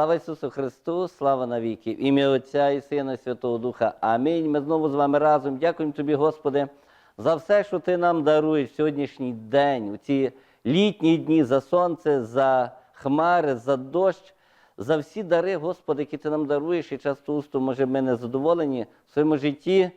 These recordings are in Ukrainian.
Слава Ісусу Христу, слава навіки. Ім'я Отця і Сина, і Святого Духа. Амінь. Ми знову з вами разом. Дякуємо Тобі, Господи, за все, що Ти нам даруєш в сьогоднішній день, у ці літні дні за сонце, за хмари, за дощ, за всі дари, Господи, які Ти нам даруєш, і часто може, ми не задоволені в своєму житті.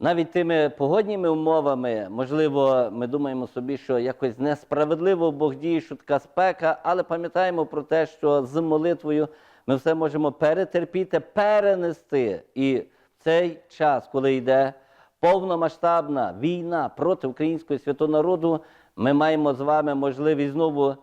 Навіть тими погодніми умовами, можливо, ми думаємо собі, що якось несправедливо Бог діє, що така спека, але пам'ятаємо про те, що з молитвою ми все можемо перетерпіти, перенести. І в цей час, коли йде повномасштабна війна проти українського святого народу, ми маємо з вами можливість знову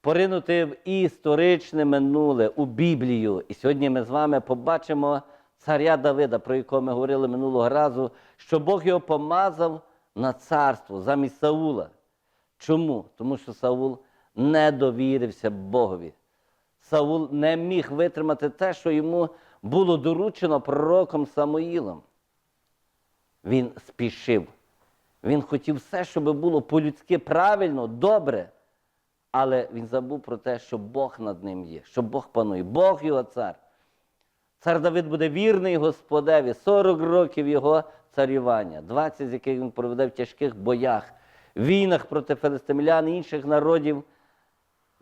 поринути в історичне минуле у Біблію. І сьогодні ми з вами побачимо царя Давида, про якого ми говорили минулого разу, що Бог його помазав на царство замість Саула. Чому? Тому що Саул не довірився Богові. Саул не міг витримати те, що йому було доручено пророком Самуїлом. Він спішив. Він хотів все, щоб було по-людськи правильно, добре. Але він забув про те, що Бог над ним є, що Бог панує, Бог його цар. Цар Давид буде вірний Господеві, 40 років його царювання, 20 з яких він проведе в тяжких боях, війнах проти филистимлян і інших народів.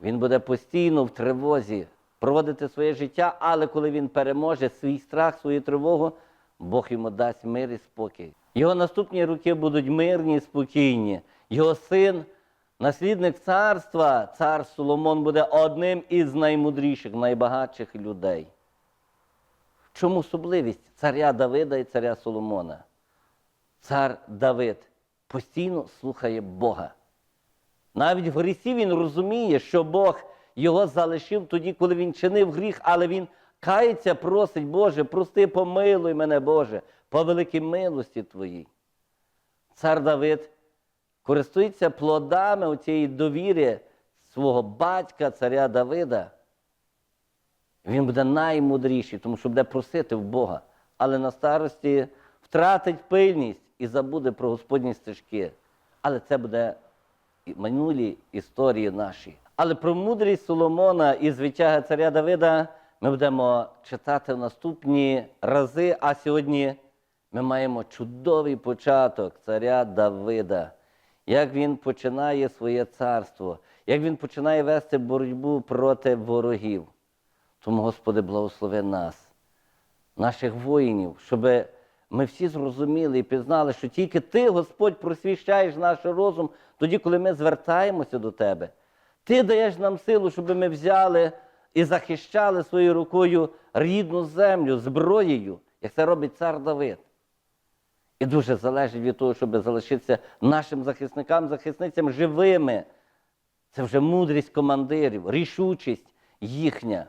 Він буде постійно в тривозі проводити своє життя, але коли він переможе свій страх, свою тривогу, Бог йому дасть мир і спокій. Його наступні роки будуть мирні і спокійні. Його син, наслідник царства, цар Соломон, буде одним із наймудріших, найбагатших людей. Чому особливість царя Давида і царя Соломона? Цар Давид постійно слухає Бога. Навіть в грісі він розуміє, що Бог його залишив тоді, коли він чинив гріх, але він кається, просить, Боже, прости, помилуй мене, Боже, по великій милості Твоїй. Цар Давид користується плодами цієї довіри свого батька, царя Давида. Він буде наймудріший, тому що буде просити в Бога, але на старості втратить пильність і забуде про Господні стежки. Але це буде минулі історії наші. Але про мудрість Соломона і звитяга царя Давида ми будемо читати в наступні рази. А сьогодні ми маємо чудовий початок царя Давида, як він починає своє царство, як він починає вести боротьбу проти ворогів. Тому, Господи, благослови нас, наших воїнів, щоб ми всі зрозуміли і пізнали, що тільки Ти, Господь, просвіщаєш наш розум тоді, коли ми звертаємося до Тебе. Ти даєш нам силу, щоб ми взяли і захищали своєю рукою рідну землю, зброєю, як це робить цар Давид. І дуже залежить від того, щоб залишитися нашим захисникам, захисницям живими. Це вже мудрість командирів, рішучість їхня.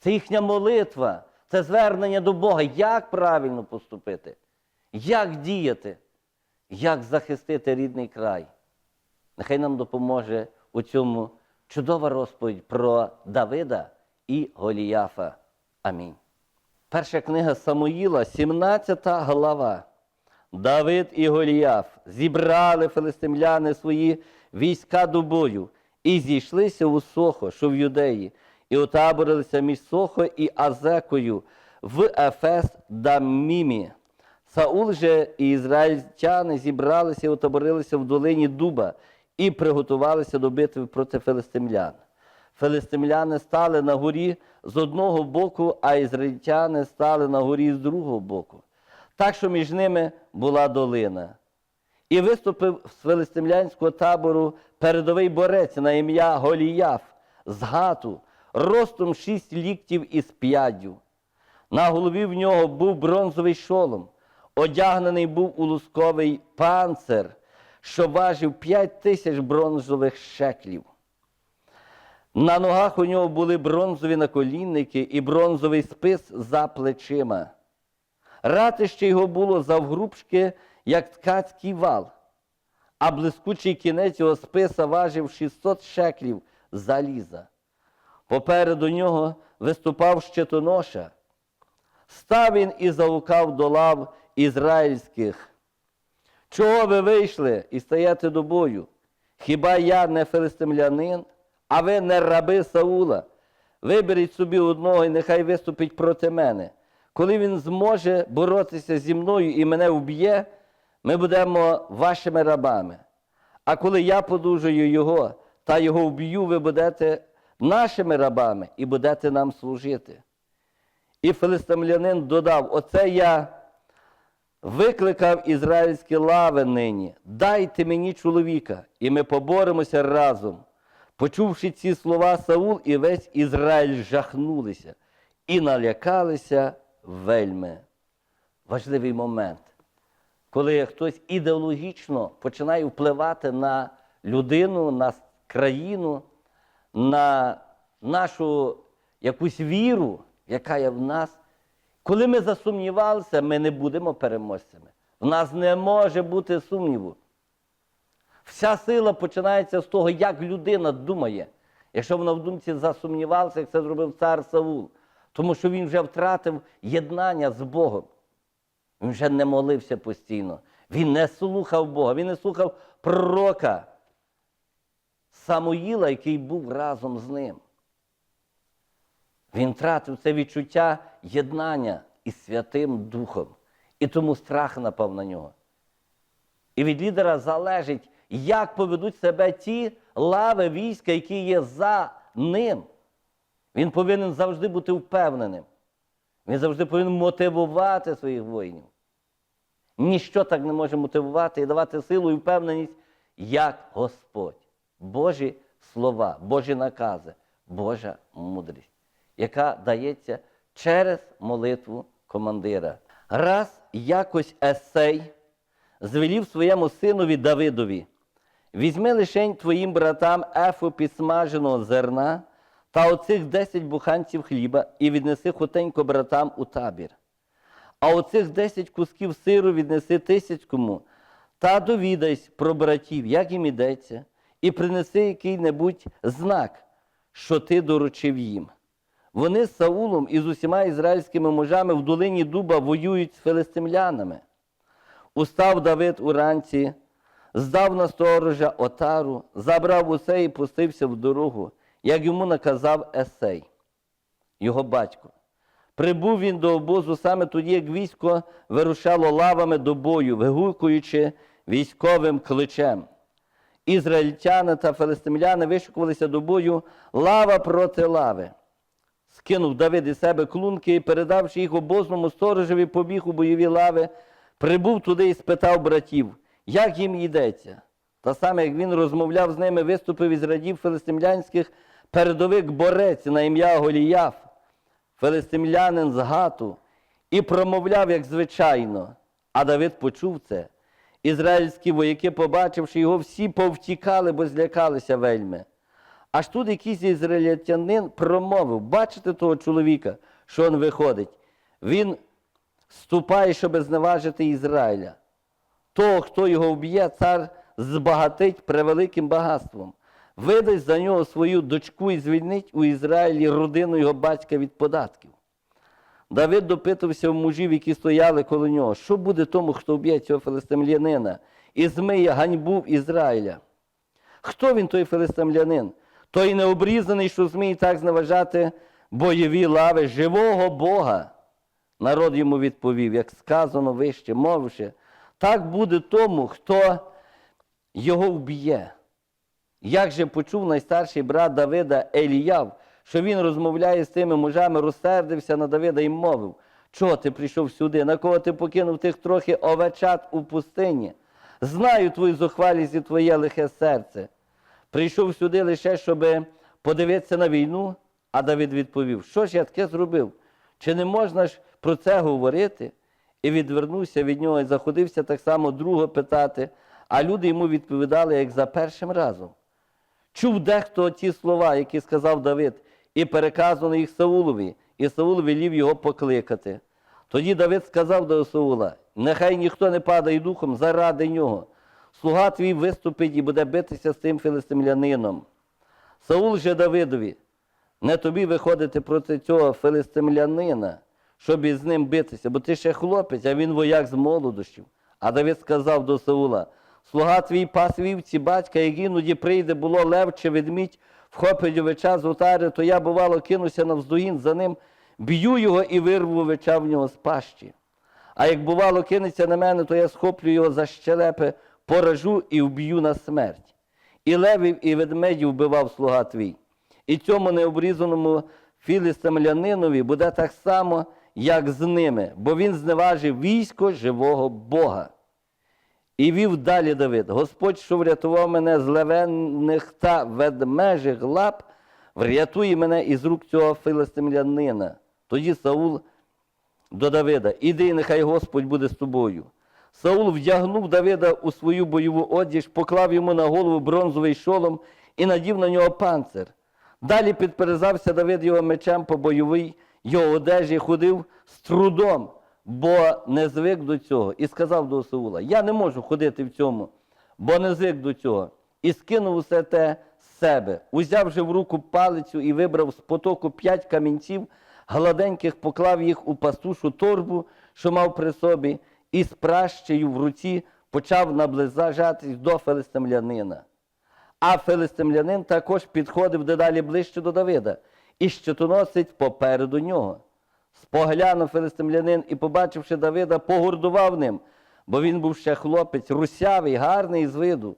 Це їхня молитва, це звернення до Бога, як правильно поступити, як діяти, як захистити рідний край. Нехай нам допоможе у цьому чудова розповідь про Давида і Голіяфа. Амінь. Перша книга Самуїла, 17 глава. Давид і Голіяф зібрали филистимляни свої війська до бою і зійшлися у Сохо, що в юдеї, і отаборилися між Сохо і Азекою в Ефес Даммімі. Саул же і ізраїльтяни зібралися і отаборилися в долині Дуба і приготувалися до битви проти филистимлян. Филистимляни стали на горі з одного боку, а ізраїльтяни стали на горі з другого боку. Так що між ними була долина. І виступив з филистимлянського табору передовий борець на ім'я Голіяф з гату, ростом шість ліктів із п'яддю. На голові в нього був бронзовий шолом, одягнений був у лусковий панцир, що важив п'ять тисяч бронзових шеклів. На ногах у нього були бронзові наколінники і бронзовий спис за плечима. Ратище його було завгрубшки, як ткацький вал, а блискучий кінець його списа важив 600 шеклів заліза. Попереду нього виступав щитоноша. Став він і заукав до лав ізраїльських. Чого ви вийшли і стаєте до бою? Хіба я не филистимлянин, а ви не раби Саула? виберіть собі одного і нехай виступить проти мене. Коли він зможе боротися зі мною і мене вб'є, ми будемо вашими рабами. А коли я подужую його та його вб'ю, ви будете нашими рабами і будете нам служити. І филистимлянин додав: Оце я викликав ізраїльські лави нині. Дайте мені чоловіка, і ми поборемося разом. Почувши ці слова, Саул і весь Ізраїль жахнулися і налякалися вельми. Важливий момент, коли хтось ідеологічно починає впливати на людину, на країну, на нашу якусь віру, яка є в нас. Коли ми засумнівалися, ми не будемо переможцями. В нас не може бути сумніву. Вся сила починається з того, як людина думає. Якщо вона в думці засумнівалася, як це зробив цар Саул, тому що він вже втратив єднання з Богом. Він вже не молився постійно. Він не слухав Бога, він не слухав пророка Самуїла, який був разом з ним. Він втратив це відчуття єднання із Святим Духом. І тому страх напав на нього. І від лідера залежить, як поведуть себе ті лави війська, які є за ним. Він повинен завжди бути впевненим. Він завжди повинен мотивувати своїх воїнів. Ніщо так не може мотивувати і давати силу і впевненість, як Господь. Божі слова, Божі накази, Божа мудрість, яка дається через молитву командира. Раз якось Есей звелів своєму синові Давидові, візьми лишень твоїм братам ефу підсмаженого зерна та оцих десять буханців хліба і віднеси хутенько братам у табір. А оцих десять кусків сиру віднеси тисячкому та довідайся про братів, як їм ідеться, і принеси який-небудь знак, що ти доручив їм. Вони з Саулом і з усіма ізраїльськими мужами в долині дуба воюють з филистимлянами. Устав Давид уранці, здав на сторожа отару, забрав усе і пустився в дорогу, як йому наказав Есей, його батько. Прибув він до обозу саме тоді, як військо вирушало лавами до бою, вигукуючи військовим кличем. Ізраїльтяни та филистимляни вишикувалися до бою лава проти лави. Скинув Давид із себе клунки і, передавши їх обозному сторожеві, побіг у бойові лави, прибув туди і спитав братів, як їм йдеться. Та саме, як він розмовляв з ними, виступив із радів филистимлянських передовик борець на ім'я Голіяф, филистимлянин з Гату, і промовляв, як звичайно. А Давид почув це. Ізраїльські вояки, побачивши його, всі повтікали, бо злякалися вельми. Аж тут якийсь ізраїльтянин промовив: бачите того чоловіка, що він виходить? Він ступає, щоб зневажити Ізраїля. Того, хто його вб'є, цар збагатить превеликим багатством, видасть за нього свою дочку і звільнить у Ізраїлі родину його батька від податків. Давид допитувався в мужів, які стояли коло нього, що буде тому, хто вб'є цього филистимлянина і змиє ганьбу Ізраїля. Хто він, той филистимлянин? Той необрізаний, що зміє так зневажати бойові лави живого Бога. Народ йому відповів, як сказано вище, мовивши, так буде тому, хто його вб'є. Як же почув найстарший брат Давида Еліяв, що він розмовляє з тими мужами, розсердився на Давида і мовив, чого ти прийшов сюди, на кого ти покинув тих трохи овечат у пустині? Знаю твою зухвалість і твоє лихе серце. Прийшов сюди лише, щоб подивитися на війну, а Давид відповів, що ж я таке зробив? Чи не можна ж про це говорити? І відвернувся від нього і заходився так само друго питати, а люди йому відповідали, як за першим разом. Чув дехто ті слова, які сказав Давид, і переказано їх Саулові, і Саул велів його покликати. Тоді Давид сказав до Саула, нехай ніхто не падає духом заради нього. Слуга твій виступить і буде битися з тим филистимлянином. Саул же Давидові, не тобі виходити проти цього филистимлянина, щоб із ним битися, бо ти ще хлопець, а він вояк з молодощів. А Давид сказав до Саула, слуга твій пас вівці батька, як іноді прийде, було лев чи ведмідь, вхопить овеча з отари, то я, бувало, кинуся навздогін за ним, б'ю його і вирву овеча в нього з пащі. А як бувало кинеться на мене, то я схоплю його за щелепи, поражу і вб'ю на смерть. І левів, і ведмедів вбивав слуга твій. І цьому необрізаному філістимлянинові буде так само, як з ними, бо він зневажив військо живого Бога. І вів далі Давид. Господь, що врятував мене з левенних та ведмежих лап, врятує мене із рук цього филистимлянина. Тоді Саул до Давида, іди, нехай Господь буде з тобою. Саул вдягнув Давида у свою бойову одіж, поклав йому на голову бронзовий шолом і надів на нього панцир. Далі підперезався Давид його мечем по бойовій його одежі, ходив з трудом, бо не звик до цього. І сказав до Саула: Я не можу ходити в цьому, бо не звик до цього. І скинув усе те з себе, узяв же в руку палицю і вибрав з потоку п'ять камінців, гладеньких поклав їх у пастушу торбу, що мав при собі, і з пращею в руці почав наближатись до филистимлянина. А филистимлянин також підходив дедалі ближче до Давида, і щитоносить попереду нього. Споглянув филистимлянин і, побачивши Давида, погордував ним, бо він був ще хлопець, русявий, гарний з виду.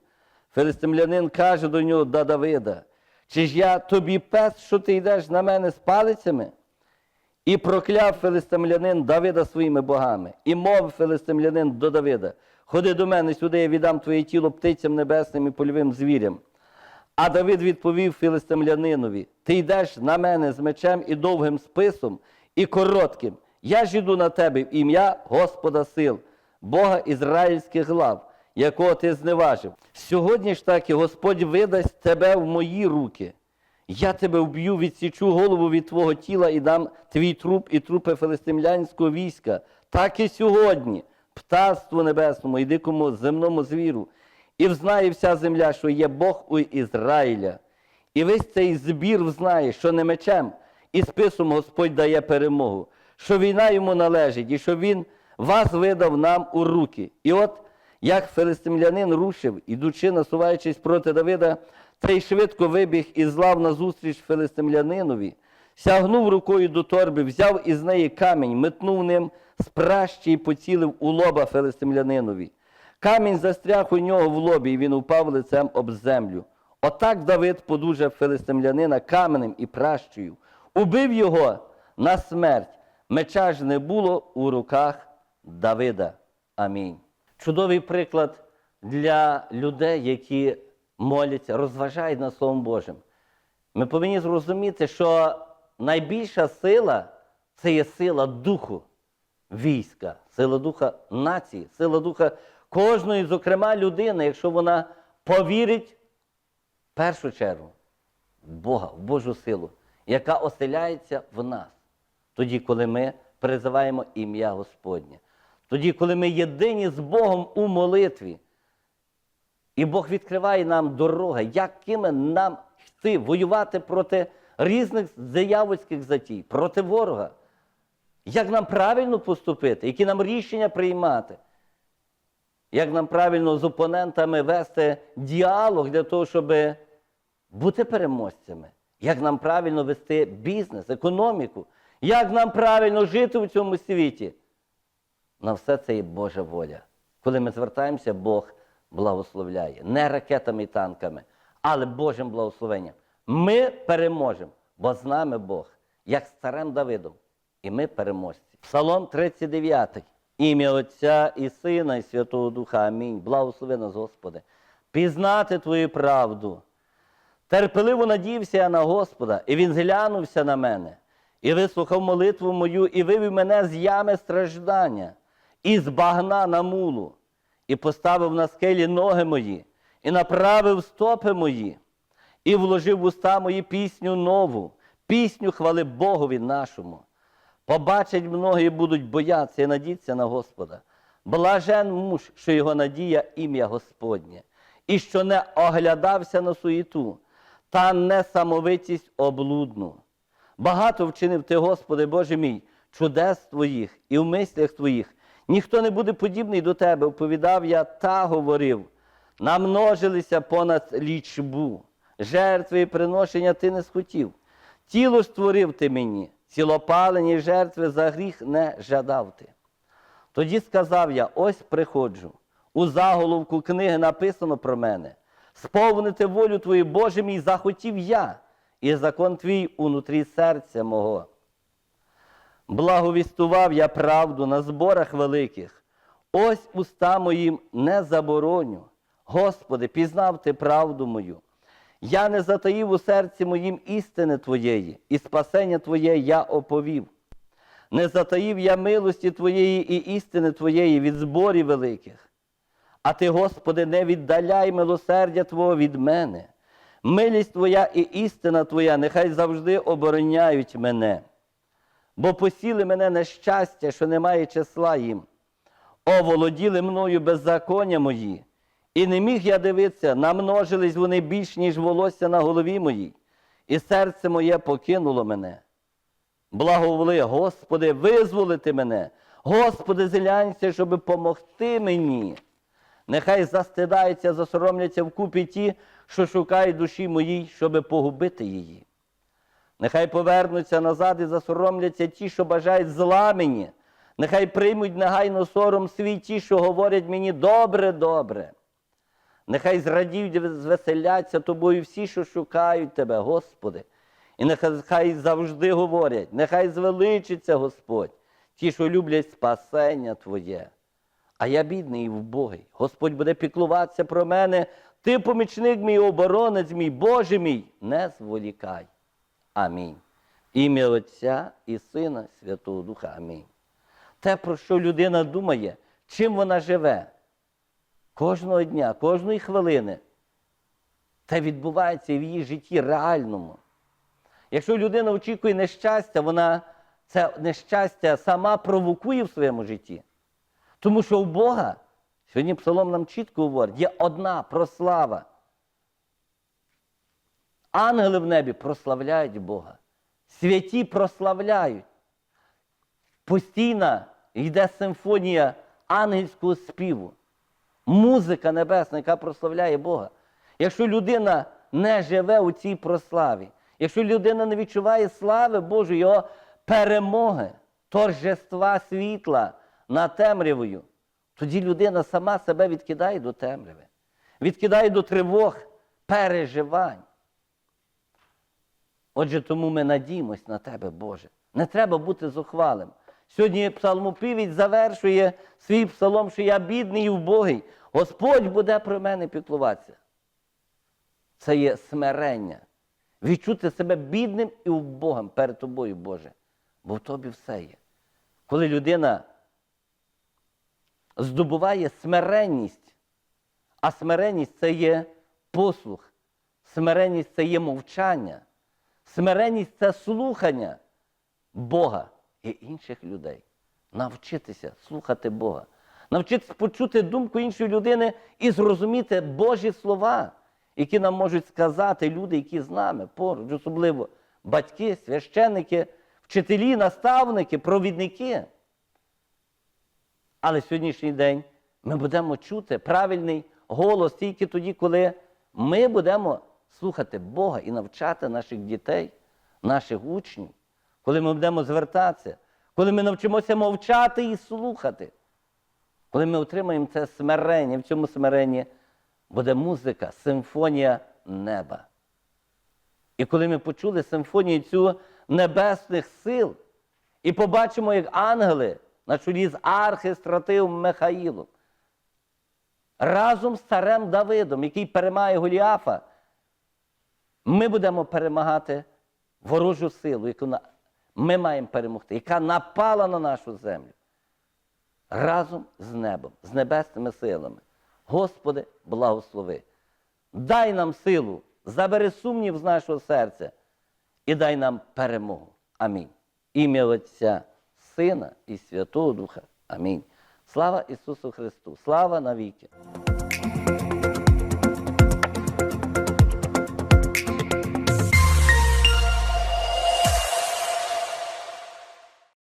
Филистимлянин каже до нього до Давида: Чи ж я тобі пес, що ти йдеш на мене з палицями? І прокляв филистимлянин Давида своїми богами. І мовив филистимлянин до Давида: Ходи до мене сюди, я віддам твоє тіло птицям небесним і польовим звірям. А Давид відповів филистимлянинові: Ти йдеш на мене з мечем і довгим списом, і коротким. Я ж іду на тебе в ім'я Господа сил, Бога ізраїльських глав, якого ти зневажив. Сьогодні ж таки Господь видасть тебе в мої руки. Я тебе вб'ю, відсічу голову від твого тіла і дам твій труп і трупи филистимлянського війська. Так і сьогодні, птаству небесному і дикому земному звіру. І взнає вся земля, що є Бог у Ізраїля. І весь цей збір взнає, що не мечем і списом Господь дає перемогу, що війна йому належить, і що Він вас видав нам у руки. І от як филистимлянин рушив, ідучи, насуваючись проти Давида, той швидко вибіг і злав назустріч филистимлянинові, сягнув рукою до торби, взяв із неї камінь, метнув ним з пращі і поцілив у лоба филистимлянинові. Камінь застряг у нього в лобі, і він упав лицем об землю. Отак Давид подужав филистимлянина каменем і пращею, убив його на смерть. Меча ж не було у руках Давида. Амінь. Чудовий приклад для людей, які моляться, розважають над Словом Божим. Ми повинні зрозуміти, що найбільша сила це є сила духу війська, сила духа нації, сила духа кожної, зокрема, людини, якщо вона повірить в першу чергу в Бога, в Божу силу, яка оселяється в нас, тоді, коли ми призиваємо ім'я Господнє, тоді, коли ми єдині з Богом у молитві. І Бог відкриває нам дороги, якими нам йти, воювати проти різних диявольських затій, проти ворога. Як нам правильно поступити, які нам рішення приймати, як нам правильно з опонентами вести діалог для того, щоб бути переможцями, як нам правильно вести бізнес, економіку, як нам правильно жити у цьому світі. На все це є Божа воля. Коли ми звертаємося, Бог благословляє. Не ракетами і танками, але Божим благословенням. Ми переможемо, бо з нами Бог, як з царем Давидом. І ми переможці. Псалом 39. Ім'я Отця і Сина, і Святого Духа. Амінь. Благослови нас, Господи. Пізнати Твою правду. Терпеливо надіявся я на Господа, і Він зглянувся на мене, і вислухав молитву мою, і вивів мене з ями страждання, і з багна на мулу, і поставив на скелі ноги мої, і направив стопи мої, і вложив в уста мої пісню нову, пісню хвали Богові нашому. Побачать многі будуть боятися і надіться на Господа. Блажен муж, що його надія ім'я Господнє, і що не оглядався на суєту, та несамовитість облудну. Багато вчинив ти, Господи, Боже мій, чудес Твоїх і в мислях Твоїх. Ніхто не буде подібний до Тебе, оповідав я та говорив. Намножилися понад лічбу. жертви і приношення ти не схотів. Тіло створив ти мені, цілопалені жертви за гріх не жадав ти. Тоді сказав я: ось приходжу. У заголовку книги написано про мене. Сповнити волю Твою, Боже мій, захотів я, і закон твій унутрі серця мого. Благовістував я правду на зборах великих. Ось уста моїм не забороню. Господи, пізнав ти правду мою. Я не затаїв у серці моїм істини Твоєї, і спасення Твоє я оповів. Не затаїв я милості Твоєї і істини Твоєї від зборів великих. А ти, Господи, не віддаляй милосердя Твого від мене. Милість Твоя і істина Твоя нехай завжди обороняють мене. Бо посіли мене нещастя, що немає числа їм. Оволоділи мною беззаконня мої, і не міг я дивитися, намножились вони більш, ніж волосся на голові моїй, і серце моє покинуло мене. Благоволи, Господи, визволити мене, Господи, зглянься, щоб помогти мені. Нехай застидаються, засоромляться вкупі ті, що шукають душі моїй, щоби погубити її. Нехай повернуться назад і засоромляться ті, що бажають зла мені. Нехай приймуть негайно сором свій ті, що говорять мені добре, добре. Нехай зрадіють, звеселяться тобою всі, що шукають тебе, Господи. І нехай завжди говорять, нехай звеличиться Господь, ті, що люблять спасення Твоє. А я бідний і вбогий. Господь буде піклуватися про мене. Ти помічник мій, оборонець мій, Боже мій, не зволікай. Амінь. Ім'я Отця і Сина, Святого Духа. Амінь. Те, про що людина думає, чим вона живе, кожного дня, кожної хвилини, те відбувається в її житті реальному. Якщо людина очікує нещастя, вона це нещастя сама провокує в своєму житті. Тому що у Бога, сьогодні Псалом нам чітко говорить, є одна прослава. Ангели в небі прославляють Бога. Святі прославляють. Постійно йде симфонія ангельського співу. Музика небесна, яка прославляє Бога. Якщо людина не живе у цій прославі, якщо людина не відчуває слави Божої, його перемоги, торжества світла над темрявою, тоді людина сама себе відкидає до темряви, відкидає до тривог, переживань. Отже, тому ми надіємось на тебе, Боже. Не треба бути зухвалим. Сьогодні псалмопівець завершує свій псалом, що я бідний і вбогий. Господь буде про мене піклуватися. Це є смирення. Відчути себе бідним і вбогим перед тобою, Боже. Бо в тобі все є. Коли людина здобуває смиренність, а смиренність це є послух, смиренність це є мовчання, смиренність це слухання Бога і інших людей. Навчитися слухати Бога, навчитися почути думку іншої людини і зрозуміти Божі слова, які нам можуть сказати люди, які з нами поруч, особливо батьки, священники, вчителі, наставники, провідники. Але сьогоднішній день ми будемо чути правильний голос тільки тоді, коли ми будемо слухати Бога і навчати наших дітей, наших учнів, коли ми будемо звертатися, коли ми навчимося мовчати і слухати, коли ми отримаємо це смирення, в цьому смиренні буде музика, симфонія неба. І коли ми почули симфонію цю небесних сил і побачимо, як ангели на чолі з архистративом Михаїлом, разом з царем Давидом, який перемагає Голіафа, ми будемо перемагати ворожу силу, яку ми маємо перемогти, яка напала на нашу землю. Разом з небом, з небесними силами. Господи, благослови. Дай нам силу, забери сумнів з нашого серця і дай нам перемогу. Амінь. Ім'я Отця, Сина і Святого Духа. Амінь. Слава Ісусу Христу! Слава навіки!